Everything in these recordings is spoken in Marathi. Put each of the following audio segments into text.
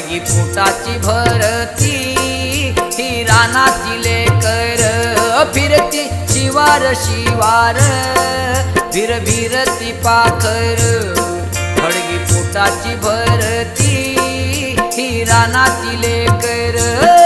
खडगी पोटाची भरती. ही रानाची लेकर फिरती शिवार शिवार. फिर भिरती पाखर खडगी पोटाची भरती. ही रानाची लेकर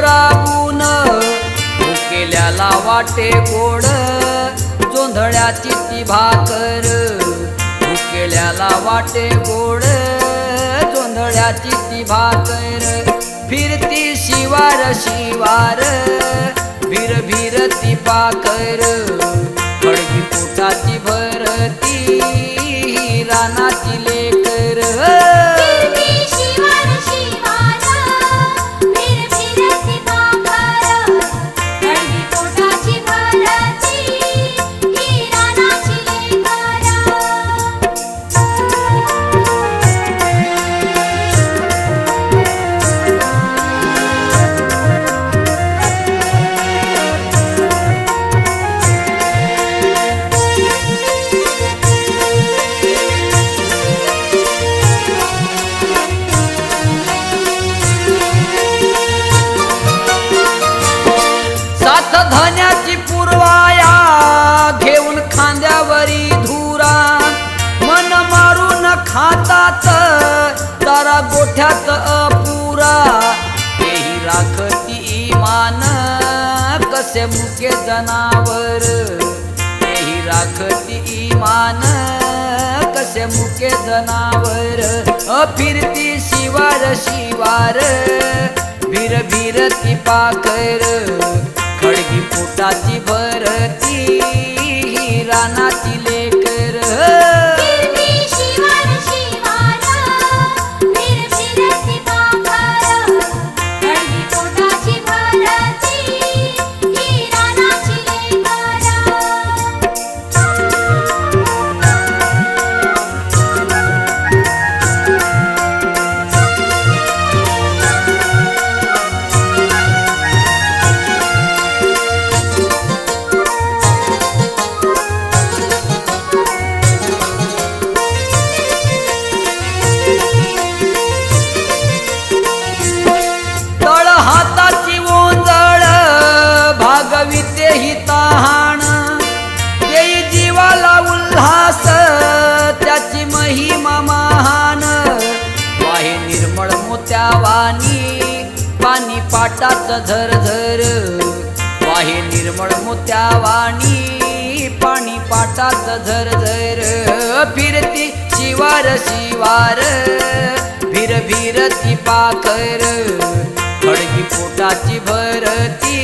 राबून केल्याला वाटे गोड जोंधळ्याची ती भाकर. भुकेल्याला वाटे गोड जोंधळ्याची ती भाकर. फिरती शिवार शिवार भिर भिरती पाकर. खडगी पोटाची भर हातात तारा गोठ्यात अपुरा. तेही राखती इमान कसे मुके जनावर. तेही राखती इमान कसे मुके जनावर. अ फिरती शिवार शिवार भिर भिरती पाखर खडगी पोटाची भरती भागविते ही तहाण देई जीवाला उल्हास त्याची महिमा महान. वाहे निर्मळ मोत्यावानी पाणी झर झरझर वाहे निर्मळ मोत्यावानी पाणी झर झरझर फिरती शिवार शिवार भिर भिरती पाखर खडगी पोटाची भरती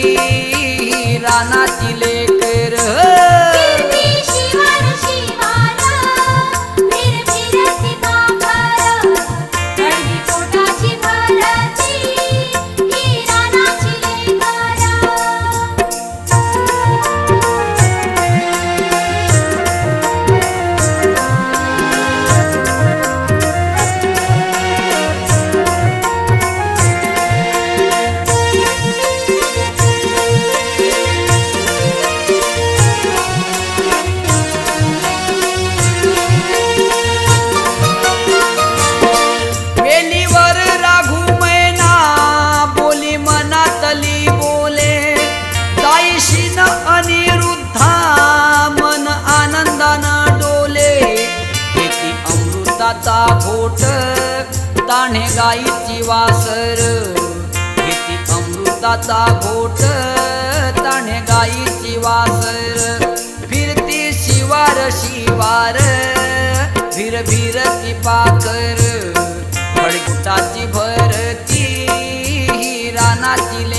चा घोट ताणे गाईची वासर. किती अमृताचा घोट ताणे गाईची वासर. फिरती शिवार शिवार भिर भिरती पाकर फळकुटाची भरती ही रानाची